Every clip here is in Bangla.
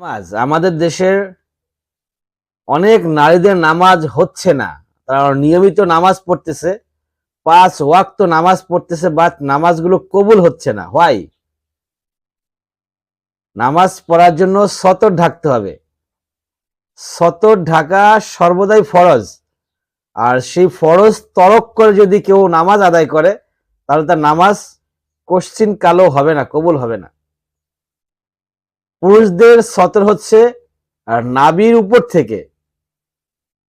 নামাজ। আমাদের দেশের অনেক নারীদের নামাজ হচ্ছে না। তারা নিয়মিত নামাজ পড়তেছে, পাঁচ ওয়াক্ত নামাজ পড়তেছে, বাট নামাজগুলো কবুল হচ্ছে না। হোয়াই নামাজ পড়ার জন্য সতর ঢাকতে হবে। সতর ঢাকা সর্বদাই ফরজ। আর সেই ফরজ তরক করে যদি কেউ নামাজ আদায় করে, তাহলে তার নামাজ কোশ্চিন কালো হবে না, কবুল হবে না। পুরুষদের সতর হচ্ছে, আর নাবির উপর থেকে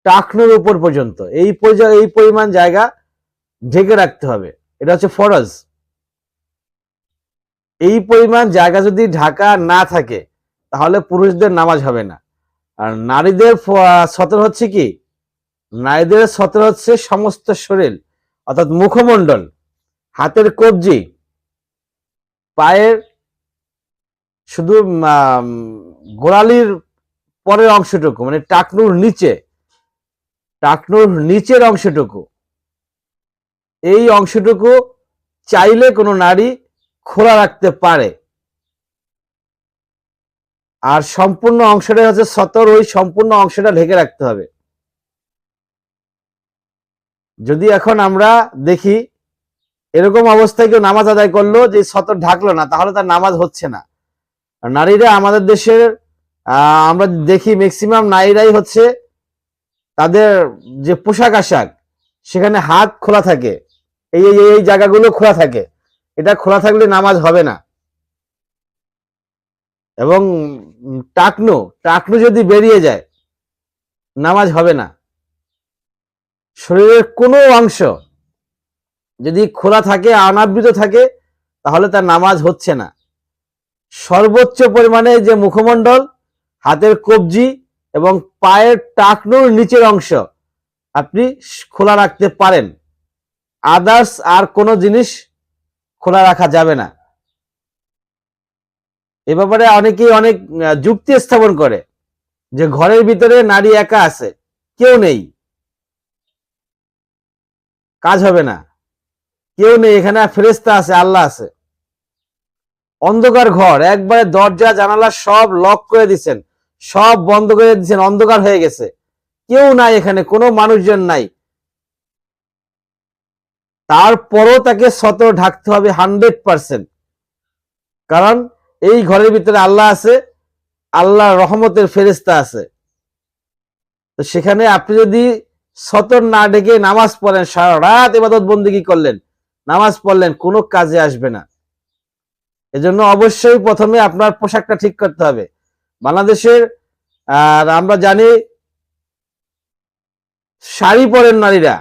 টাকনুর উপর পর্যন্ত। এই এই পরিমাণ জায়গা ঢেকে রাখতে হবে। এটা হচ্ছে ফরজ। এই পরিমাণ জায়গা যদি ঢাকা না থাকে, তাহলে পুরুষদের নামাজ হবে না। আর নারীদের সতর হচ্ছে কি? নারীদের সতর হচ্ছে সমস্ত শরীর, অর্থাৎ মুখমণ্ডল, হাতের কবজি, পায়ের শুধু গোড়ালির পরের অংশটুকু মানে টাকনুর নিচে, টাকনুর নিচের অংশটুকু, এই অংশটুকু চাইলে কোনো নারী খোলা রাখতে পারে। আর সম্পূর্ণ অংশটা হচ্ছে সতর, ওই সম্পূর্ণ অংশটা ঢেকে রাখতে হবে। যদি এখন আমরা দেখি, এরকম অবস্থায় কেউ নামাজ আদায় করল যে সতর ঢাকলো না, তাহলে তার নামাজ হচ্ছে না। নারীরা আমাদের দেশের আমরা দেখি ম্যাক্সিমাম নারীরাই হচ্ছে তাদের যে পোশাক আশাক, সেখানে হাত খোলা থাকে। এই এই জায়গাগুলো খোলা থাকে। এটা খোলা থাকলে নামাজ হবে না। এবং টাকনু টাকনু যদি বেরিয়ে যায়, নামাজ হবে না। শরীরের কোনো অংশ যদি খোলা থাকে, অনাবৃত থাকে, তাহলে তার নামাজ হচ্ছে না। সর্বোচ্চ পরিমাণে যে মুখমণ্ডল, হাতের কবজি এবং পায়ের টাকনুর নিচের অংশ আপনি খোলা রাখতে পারেন। আদার্স আর কোনো জিনিস খোলা রাখা যাবে না। এ ব্যাপারে অনেকেই অনেক যুক্তি স্থাপন করে যে ঘরের ভিতরে নারী একা আছে, কেউ নেই। কাজ হবে না। কেউ নেই, এখানে ফেরেস্তা আছে, আল্লাহ আছে। অন্ধকার ঘর। একবারে দরজা, জানালা সব লক করে দিছেন। সব বন্ধ করে দিচ্ছেন অন্ধকার হয়ে গেছে। কেউ নাই এখানে, কোনো মানুষজন নাই। তারপরও তাকে শত ঢাকতে হবে হান্ড্রেড পার্সেন্ট। কারণ এই ঘরের ভিতরে আল্লাহ আছে আল্লাহ রহমতের ফেরেস্তা আছে। তো সেখানে আপনি যদি সতর না ডেকে নামাজ পড়েন, সারা রাত এবাদত বন্দিগি করলেন? নামাজ পড়লেন, কোনো কাজে আসবে না। এজন্য অবশ্যই প্রথমে আপনার পোশাকটা ঠিক করতে হবে। বাংলাদেশের, আর আমরা জানি শাড়ি পরেন নারীরা।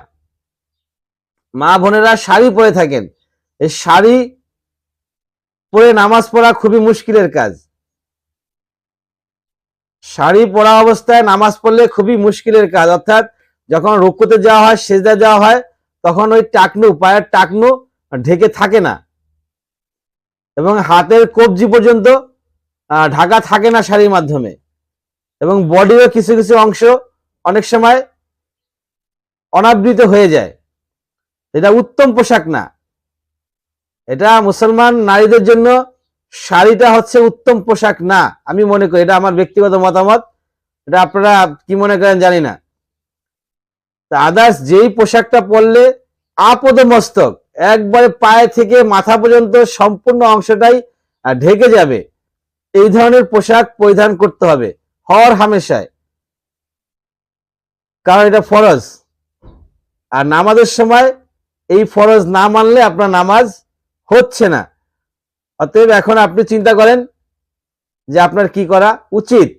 মা বোনেরা শাড়ি পরে থাকেন। এই শাড়ি পরে নামাজ পড়া খুবই মুশকিলের কাজ। শাড়ি পরা অবস্থায় নামাজ পড়লে খুবই মুশকিলের কাজ। অর্থাৎ যখন রুকুতে যাওয়া হয় সেজদা যাওয়া হয়, তখন ওই টাকনু, পায়ের টাকনু ঢেকে থাকে না। এবং হাতের কবজি পর্যন্ত ঢাকা থাকে না শাড়ির মাধ্যমে। এবং বডিরও কিছু কিছু অংশ অনেক সময় অনাবৃত হয়ে যায়। এটা উত্তম পোশাক না। এটা মুসলমান নারীদের জন্য শাড়িটা হচ্ছে উত্তম পোশাক না। আমি মনে করি, এটা আমার ব্যক্তিগত মতামত। এটা আপনারা কি মনে করেন জানি না। আদার্স যেই পোশাকটা পরলে আপদ মস্তক একবারে পায়ে থেকে মাথা পর্যন্ত সম্পূর্ণ অংশটাই ঢেকে যাবে। এই ধরনের পোশাক পরিধান করতে হবে, হর হামেশায়। কারণ এটা ফরজ। আর নামাজের সময় এই ফরজ না মানলে আপনার নামাজ হচ্ছে না। অতএব এখন আপনি চিন্তা করেন যে আপনার কি করা উচিত?